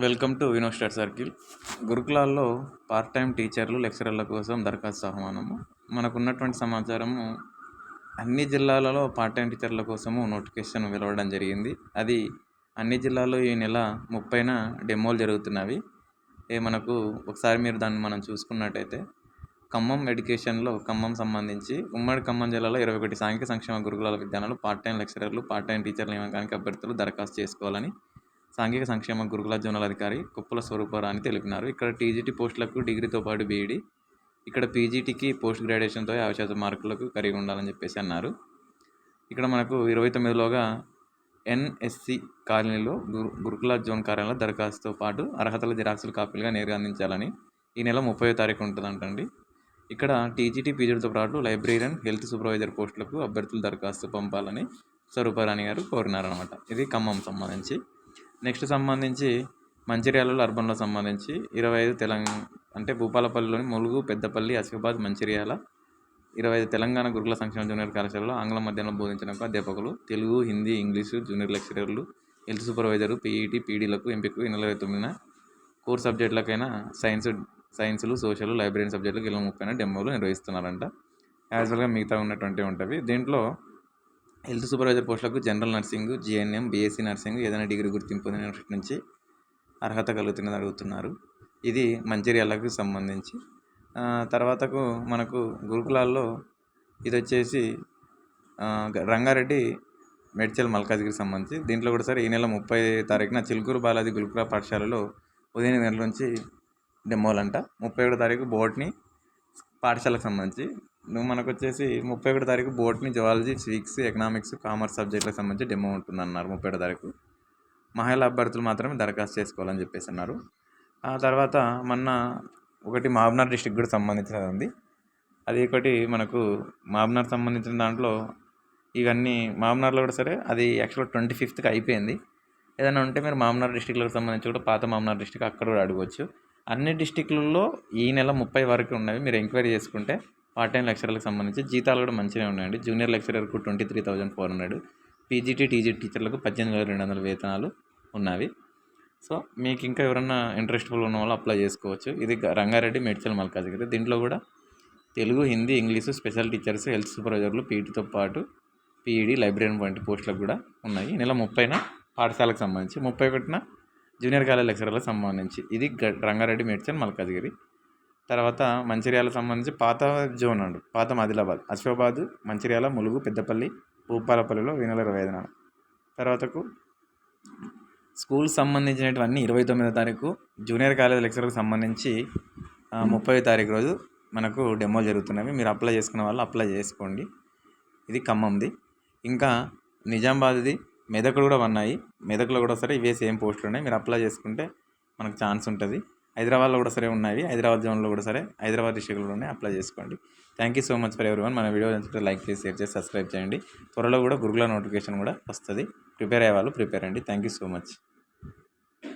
Welcome to university circle. గురుకులాల్లో part time టీచర్లు లెక్చరర్ల కోసం దరఖాస్తు ఆహ్వానము. మనకున్నటువంటి సమాచారము అన్ని జిల్లాలలో పార్ట్ టైం టీచర్ల కోసము నోటిఫికేషన్ వెలవడం జరిగింది. అది అన్ని జిల్లాల్లో ఈ నెల ముప్పైన డెమోలు జరుగుతున్నవి. ఏ మనకు ఒకసారి మీరు దాన్ని మనం చూసుకున్నట్టయితే ఖమ్మం ఎడ్యుకేషన్లో ఖమ్మం సంబంధించి ఉమ్మడి ఖమ్మం జిల్లాలో ఇరవై ఒకటి సాంఘిక సంక్షేమ గురుకులాల విద్యాలయాలు పార్ట్ టైం లెక్చరర్లు పార్ట్ టైం టీచర్ల నియామకానికి అభ్యర్థులు దరఖాస్తు చేసుకోవాలని సాంఘిక సంక్షేమ గురుకుల జోనల్ అధికారి కుప్పల స్వరూపరాని తెలిపినారు. ఇక్కడ టీజీటీ పోస్టులకు డిగ్రీతో పాటు బీఈడి ఇక్కడ పీజీటీకి పోస్ట్ గ్రాడ్యుయేషన్తో యాభై శాతం మార్కులకు కలిగి ఉండాలని చెప్పేసి అన్నారు. ఇక్కడ మనకు ఇరవై తొమ్మిదిలోగా ఎన్ఎస్సి కాలనీలో గురు గురుకుల జోన్ కార్యాలయంలో దరఖాస్తుతో పాటు అర్హతల జిరాక్సులు కాపీలుగా నేరుగా అందించాలని ఈ నెల ముప్పై తారీఖు ఉంటుందంటండి. ఇక్కడ టీజీటీ పీజీతో పాటు లైబ్రేరియన్ హెల్త్ సూపర్వైజర్ పోస్టులకు అభ్యర్థులు దరఖాస్తు పంపాలని స్వరూపరాణి గారు కోరినారనమాట ఇది ఖమ్మం సంబంధించి. నెక్స్ట్ సంబంధించి మంచిర్యాలలో అర్బన్లో సంబంధించి ఇరవై ఐదు తెలంగాణ అంటే భూపాలపల్లిలోని ములుగు పెద్దపల్లి అసిఫాబాద్ మంచిర్యాల ఇరవై ఐదు తెలంగాణ గురుకుల సంక్షేమ జూనియర్ కళాశాలలో ఆంగ్ల మాధ్యమంలో బోధించిన అధ్యాపకులు తెలుగు హిందీ ఇంగ్లీషు జూనియర్ లెక్చరర్లు హెల్త్ సూపర్వైజర్ పీఈటీ పీడీలకు ఎంపిక ఈ ఇరవై తొమ్మిదిన కోర్ సబ్జెక్టులకైనా సైన్స్ సైన్సులు సోషల్ లైబ్రరీ సబ్జెక్టులకు ఇరవై ముప్పైన డెమోలు నిర్వహిస్తున్నారంట. యాజువల్గా మిగతా ఉన్నటువంటి ఉంటవి దీంట్లో హెల్త్ సూపర్వైజర్ పోస్టులకు general nursing GNM BSc nursing ఏదైనా డిగ్రీ గుర్తింపు పొందిన యూనివర్సిటీ నుంచి అర్హత కలుగుతున్నది అడుగుతున్నారు. ఇది మంచిర్యాలకు సంబంధించి. తర్వాతకు మనకు గురుకులాల్లో ఇది వచ్చేసి రంగారెడ్డి మేడ్చల్ మల్కాజ్గిరికి సంబంధించి. దీంట్లో కూడా సరే ఈ నెల ముప్పై తారీఖున చిలుకూరు బాలాజీ గురుకుల పాఠశాలలో ఉదయం గంటల నుంచి డెమోలంట. ముప్పై ఒకటో తారీఖు బోట్ని పాఠశాలకు సంబంధించి నువ్వు మనకు వచ్చేసి ముప్పై ఒకటి తారీఖు botany zoology physics economics commerce సబ్జెక్టులకు సంబంధించి డెమో ఉంటుందన్నారు ముప్పై ఒకటి తారీఖు. మహిళా అభ్యర్థులు మాత్రమే దరఖాస్తు చేసుకోవాలని చెప్పేసి అన్నారు ఆ తర్వాత మొన్న ఒకటి మాబ్నార్ డిస్టిక్ కూడా సంబంధించినది ఉంది అది ఒకటి మనకు మాబ్నార్ సంబంధించిన దాంట్లో ఇవన్నీ మామనార్లో కూడా సరే అది యాక్చువల్గా ట్వంటీ ఫిఫ్త్కి అయిపోయింది. ఏదైనా ఉంటే మీరు మామనార్ డిస్టిక్లకు సంబంధించి కూడా పాత మామనార్ డిస్టిక్ అక్కడ కూడా అడగవచ్చు అన్ని డిస్టిక్లలో ఈ నెల ముప్పై వరకు ఉన్నవి మీరు ఎంక్వైరీ చేసుకుంటే పార్ట్ టైం లెక్చరర్లకు సంబంధించి జీతాలు కూడా మంచిగా ఉన్నాయండి. Junior లెక్చరర్కు twenty three thousand four hundred PGT TG టీచర్లకు పద్దెనిమిది వేల రెండు వందల వేతనాలు ఉన్నవి. సో మీకు ఇంకా ఎవరన్నా ఇంట్రెస్ట్ఫుల్ ఉన్న వాళ్ళు అప్లై చేసుకోవచ్చు. ఇది రంగారెడ్డి రంగారెడ్డి మేడ్చల్ మల్కాజ్గిరి దీంట్లో కూడా Telugu Hindi English special teachers health సూపర్వైజర్లు పీటీతో పాటు పీఈడి లైబ్రరీ వంటి పోస్టులకు కూడా ఉన్నాయి. ఈ నెల ముప్పైన పాఠశాలకు సంబంధించి ముప్పై ఒకటిన జూనియర్ కాలేజ్ లెక్చరర్లకు సంబంధించి ఇది గ- రంగారెడ్డి మేడ్చల్ మల్కాజ్గిరి తర్వాత మంచిర్యాల సంబంధించి పాత జోన్ అండి. పాత ఆదిలాబాద్. అసిఫాబాద్ మంచిర్యాల ములుగు పెద్దపల్లి భూపాలపల్లిలో ఈ నెల ఇరవై ఐదున. తర్వాతకు స్కూల్ సంబంధించినటువన్నీ ఇరవై తొమ్మిదో తారీఖు జూనియర్ కాలేజ్ లెక్చర్కి సంబంధించి ముప్పై తారీఖు రోజు మనకు డెమో జరుగుతున్నవి. మీరు అప్లై చేసుకున్న వాళ్ళు అప్లై చేసుకోండి. ఇది ఖమ్మంది. ఇంకా నిజామాబాద్ది మెదక్లో కూడా ఉన్నాయి. మెదక్లో కూడా సరే ఇవే సేమ్ పోస్టులు ఉన్నాయి. మీరు అప్లై చేసుకుంటే మనకు ఛాన్స్ ఉంటుంది. హైదరాబాద్లో కూడా సరే ఉన్నాయి. హైదరాబాద్ జోన్లో కూడా సరే హైదరాబాద్ డిస్ట్రిక్ట్లో ఉన్నాయి అప్లై చేసుకోండి. Thank you so much for every one మన వీడియో నచ్చితే లైక్ చేసి షేర్ చేసి సబ్స్క్రైబ్ చేయండి. త్వరలో కూడా గురుకుల నోటిఫికేషన్ కూడా వస్తుంది. ప్రిపేర్ అయ్యే వాళ్ళు ప్రిపేర్ అండి థ్యాంక్ యూ సో మచ్